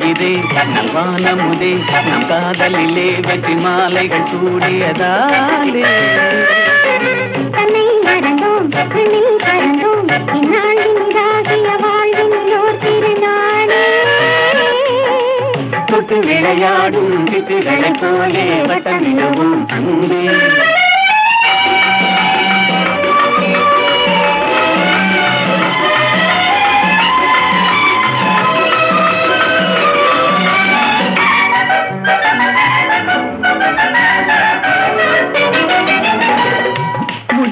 இதே நல்வானமுதே நம் காதலிலே வெற்றி மாலைகள் சூடியதாலே. விளையாடும் போலே வட்டமிடவும் அன்பே.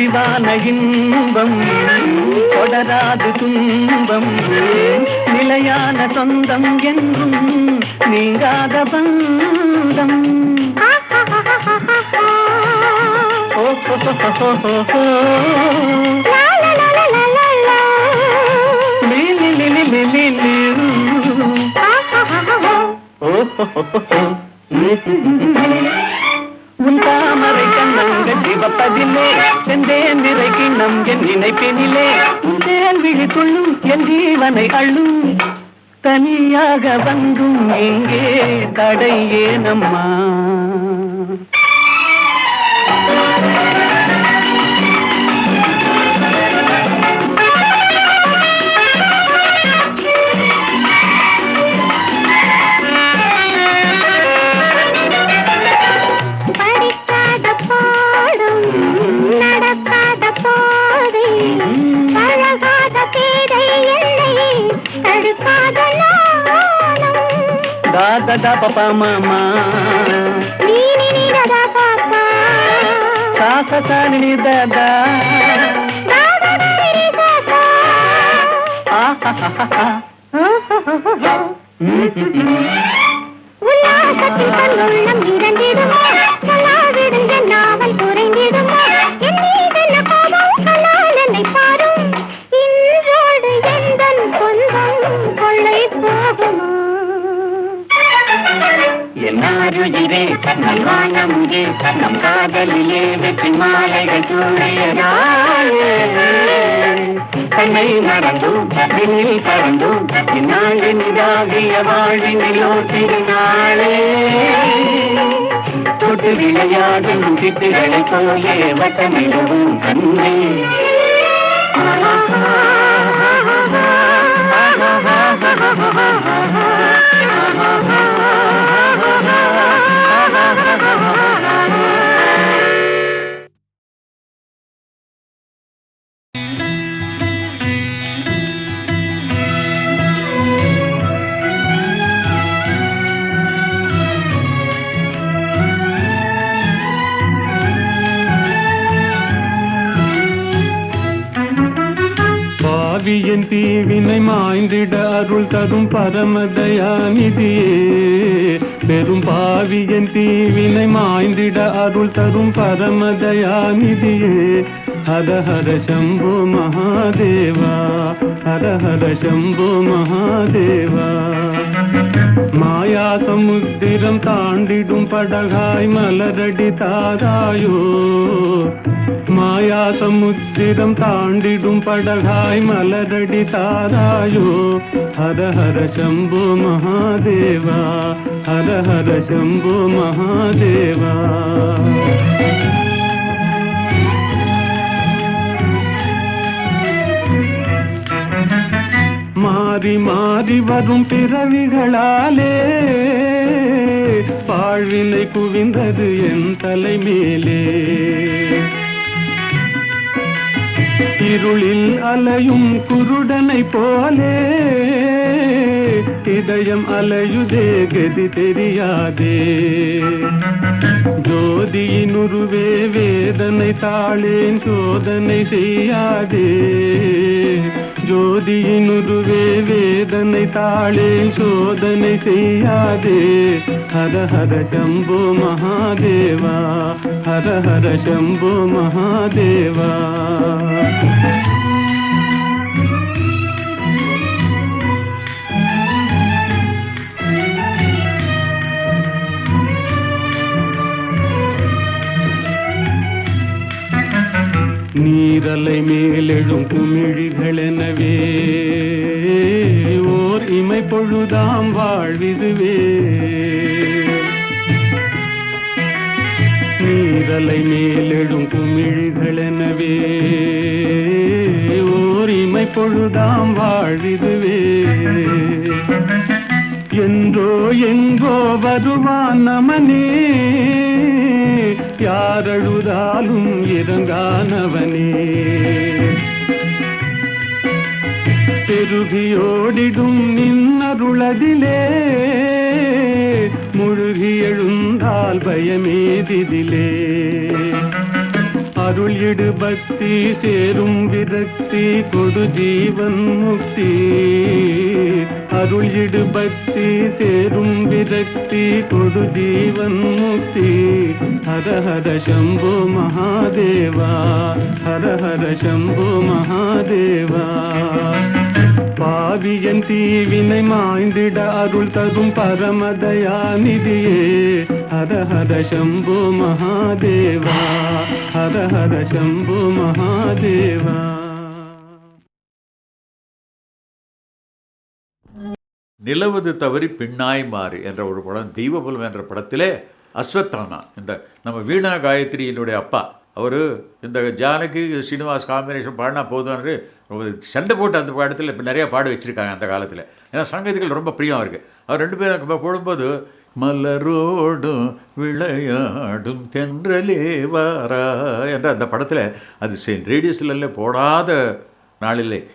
முடிவான இன்பம் தொடராது துன்பம் நிலையான சொந்தம் என்றும் நீங்காத பந்தம் ஓ சிவப்பதிலே செந்தேன் நிறை கிண்ணம் என் நினைப்பெனிலே. உந்தேன் விழி கொள்ளும் என் ஜீவனை அள்ளும். தனியாக வந்தும் எங்கே தடையே நம்மா. i'm mama. மாலைகள் சூழியதாலே தன்னை மறந்தும் விண்ணில் பறந்தும் இந்நாளின் இதாகிய வாழ்வினிலோ திருநாளே தொட்டு விளையாடும் சிட்டுகளைப் போலே வட்டமிடவும் கண்ணே. அருள் தரும் பரமதயாநிதியே. பெரும் பாவியன் தீவினை மாய்ந்திட அருள் தரும் பரமதயாநிதியே. ஹர ஹர சம்போ மகாதேவா ஹர ஹர சம்போ மகாதேவா. மாயா சமுத்திரம் தாண்டிடும் படகாய் மலரடி தாராயோ. மாயா சமுத்திரம் தாண்டிடும் படகாய் மலரடி தாராயோ. ஹர ஹர சம்போ மகாதேவா. ஹர ஹர சம்போ மகாதேவா. மாறி மாறி வரும் பிறவிகளாலே பாழ்வினை குவிந்தது என் தலைமேலே இருளில் அலையும் குருடனை போலே. இதயம் அலையுதே கதி தெரியாதே. ஜோதியினுருவே வேதனை தாளேன் சோதனை செய்யாதே. ஜோதியினுருவே வேதனை தாளே சோதனை செய்யாதே. ஹர ஹர சம்போ மகாதேவா ஹர ஹர சம்போ மகாதேவா. நீரலை மேலெழும் குமிழிகளெனவே ஓர் இமை பொழுதாம் வாழ்விதுவே. நீரலை மேலெழும் குமிழிகளெனவே ஓர் இமை பொழுதாம் வாழ்விதுவே. என்றோ எங்கோ வருவான் நமனே. யாரழுதாலும் இறங்கானவனே. பெருகியோடிடும் நின்னருளதிலே முழுகி எழுந்தால் பயமேதிதிலே. அருள் இடு பக்தி சேரும் விரக்தி கொடு ஜீவன் முக்தி. அருள் இடு பக்தி சேரும் விரக்தி கொடு ஜீவன் முக்தி. ஹர ஹர சம்போ மகாதேவா ஹர ஹர சம்போ மகாதேவா. பாவியன் தீவினை மாய்ந்திட அருள் தரும் பரமதயா நிதியே ஹர ஹர சம்போ மகாதேவா ஹர ஹர சம்போ மகாதேவா நிலவது தவறி பின்னாய் மாறு என்ற ஒரு படம் தெய்வபுலம் என்ற படத்திலே அஸ்வத்தானா இந்த நம்ம வீணா காயத்ரியினுடைய அப்பா அவர் இந்த ஜானகி ஸ்ரீனிவாஸ் காம்பினேஷன் பாடினா போதும்னு ரொம்ப சண்டை போட்டு அந்த படத்தில் இப்போ நிறையா பாட வச்சுருக்காங்க அந்த காலத்தில். ஏன்னா சங்கீதங்கள் ரொம்ப பிரியம் இருக்குது அவர் ரெண்டு பேரும் போடும்போது மலரோடும் விளையாடும் தென்றலே வாரா. என்ற அந்த படத்தில் அது ரேடியோஸ்ல போடாத நாளில்லை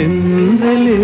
விளையாடும் தென்றலே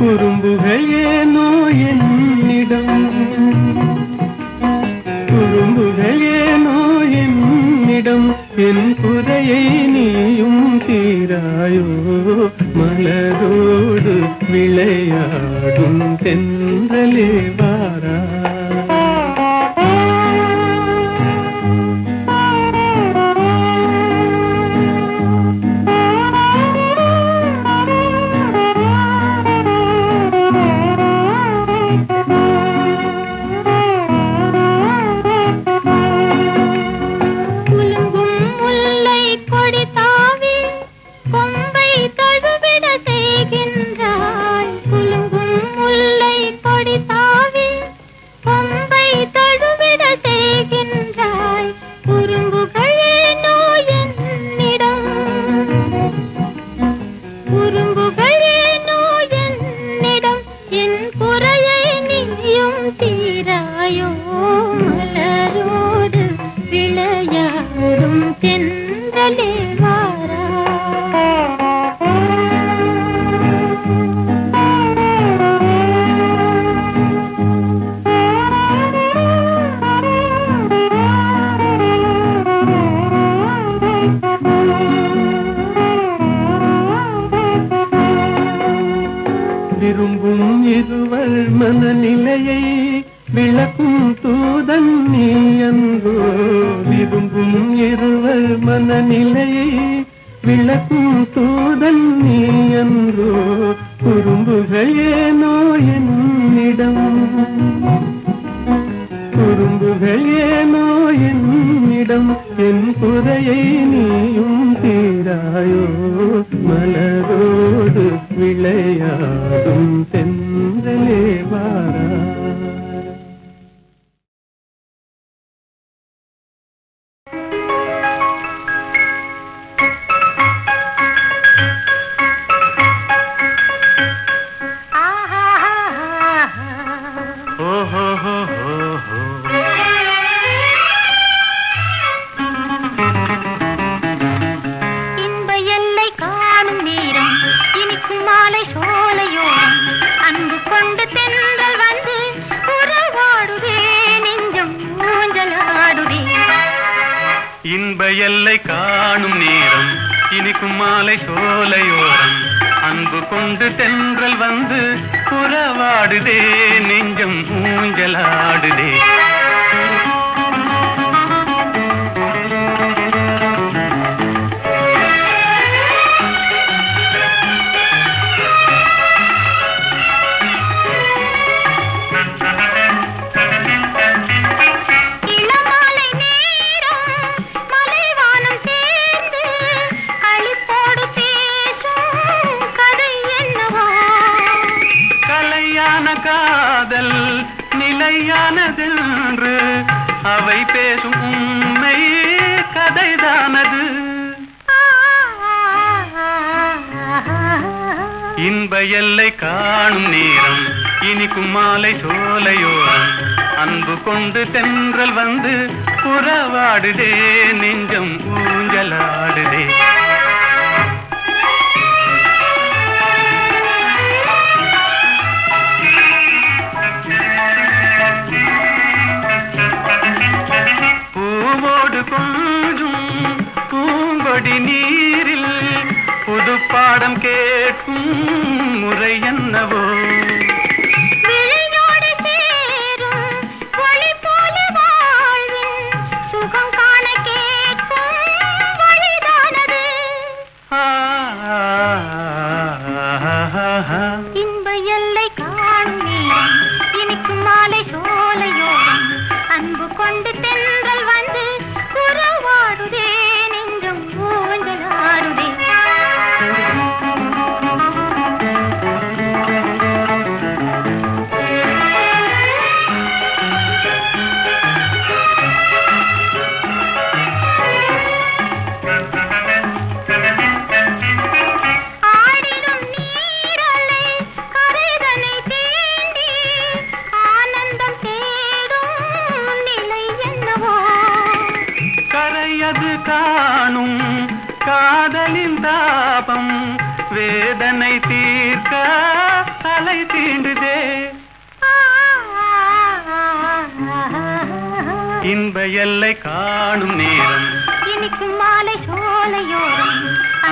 குறும்புகையேனோ என்னிடம்? குறும்புகையேனோ என்னிடம்? என் குறையை நீயும் தீராயோ? மலரோடு விளையாடும் தென்றலே வாரா? விரும்பும் இருவர் மனநிலையை விளக்கும் தூதன் நீ அன்போ. விரும்பும் இருவர் மனநிலையை விளக்கும் தூதன் நீ அன்றோ குறும்புகள் என்னிடம். விரும்புகையேனோ என்னிடம் என் குறையை நீயும் தீராயோ மனதோடு விளையாடும் தென் வந்து தென்றல் வந்து உறவாடுதே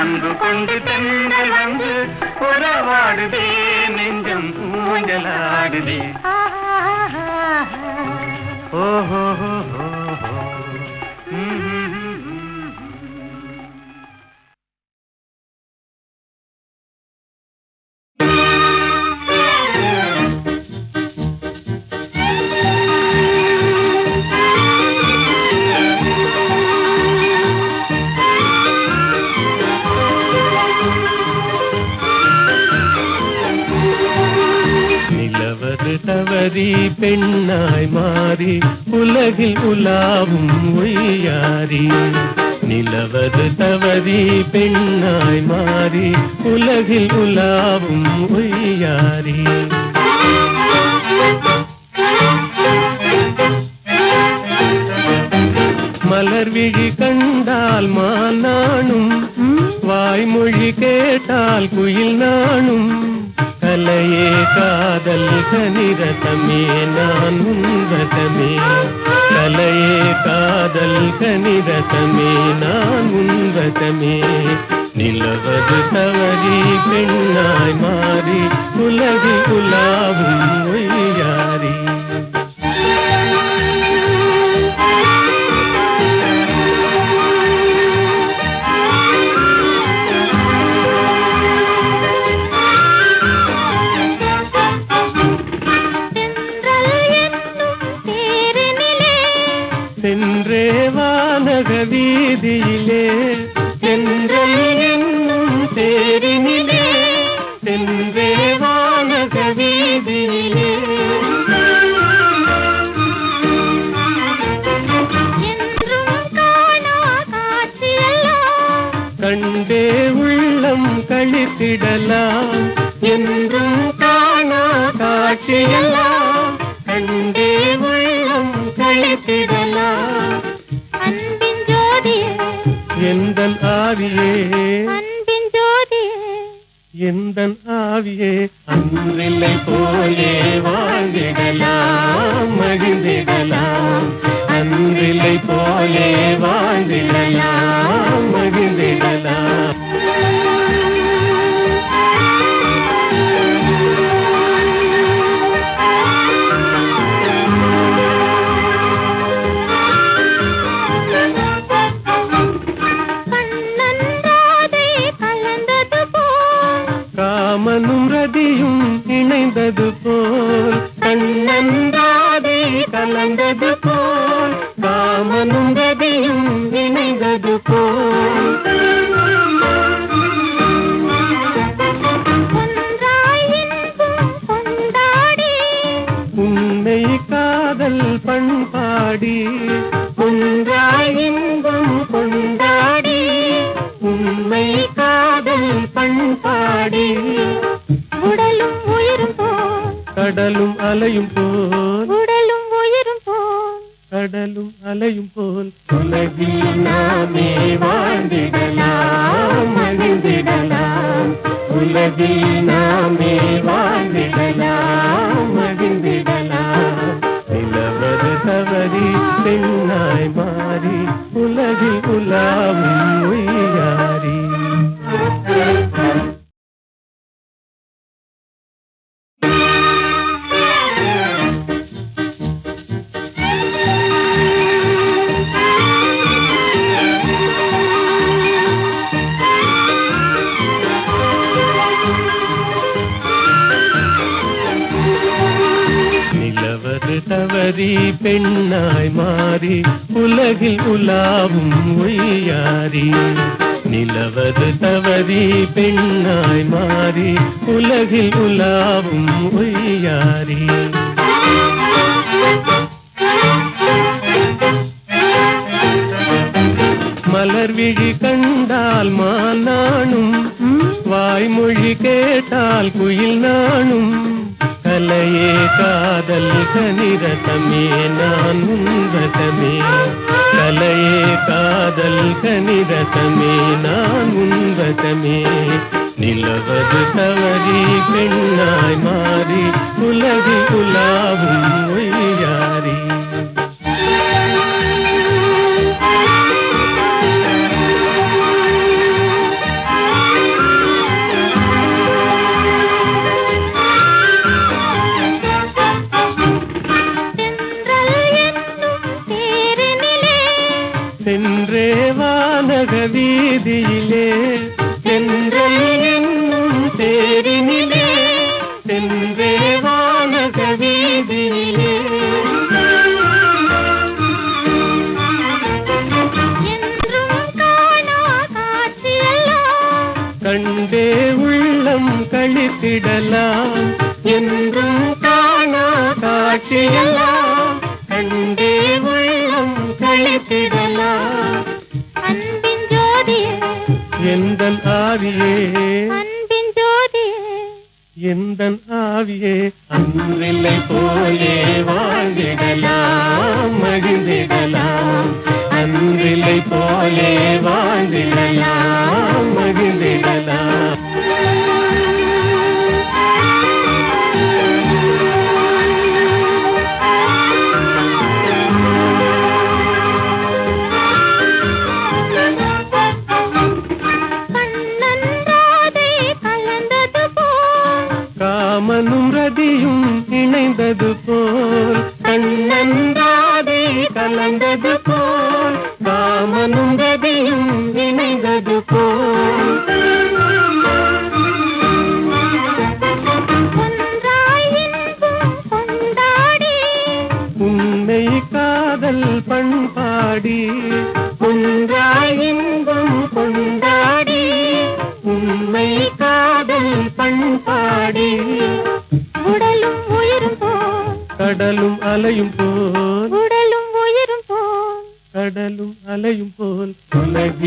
அன்பு கொண்டு தென்றல் வந்து உறவாடுதே நெஞ்சம் ஊஞ்சலாடுதே. ஓஹோ பெண்ணாய் மாறி உலகில் உலாவும் ஒய்யாரி நிலவது தவறி பெண்ணாய் மாறி உலகில் உலாவும் ஒய்யாரி மலர் விழி கண்டால் மானானும் வாய்மொழி கேட்டால் குயில் நானும் கலையே காதல் கனிரதமே நான் உன்வதமே கலையே காதல் கனிரதமே நான் உன்வதமே நிலவது தவறி பெண்ணாய் மாறி உலகில் உலாவும் ஒய்யாரி எந்தன் ஆவியே? அன்பின் ஜோதியே. எந்தன் ஆவியே? அன்றில்லை போலே வாழ்ந்திடலாம் மகிழ்ந்திடலாம். அன்றில்லை போலே வாழ்ந்திடலாம் மகிழ்ந்திடலாம். கண்ணந்தாதே கலந்தது போல் காமனும் பெண்ணாய் மாறி உலகில் உலாவும் உய்யாரி பெண்ணாய் மாறி உலகில் உலாவும் ஒய்யாரி நிலவது தவறி பெண்ணாய் மாறி உலகில் உலாவும் ஒய்யாரி மலர் விழி கண்டால் மானானும் வாய்மொழி கேட்டால் குயில் நானும் கலையே காதல் கனிரசமே நான் உன்வசமே கலையே காதல் கனிரசமே நான் உன்வசமே நிலவது தவறி பெண்ணாய் மாறி உலகில் உலாவும் ஒய்யாரி சென்றே வானக வீதியிலே. சென்றல் என்னும் தேரினிலே. சென்றே வானக வீதியிலே. கண்டே உள்ளம் கழித்திடலாம். என்றும் காணா காட்சியெல்லாம் ஆவியே. அன்பின் ஜோதியே எந்தன் ஆவியே? அன்றில்லை போலே வாழ்ந்திடலாம் காதல் பண்பாடி. இன்பம் கொண்டாடி. உண்மை காதல் பண்பாடி. உடலும் உயிரும் போல் கடலும் அலையும் போல். உடலும் உயிரும் போல் கடலும் அலையும் போல். உலகில்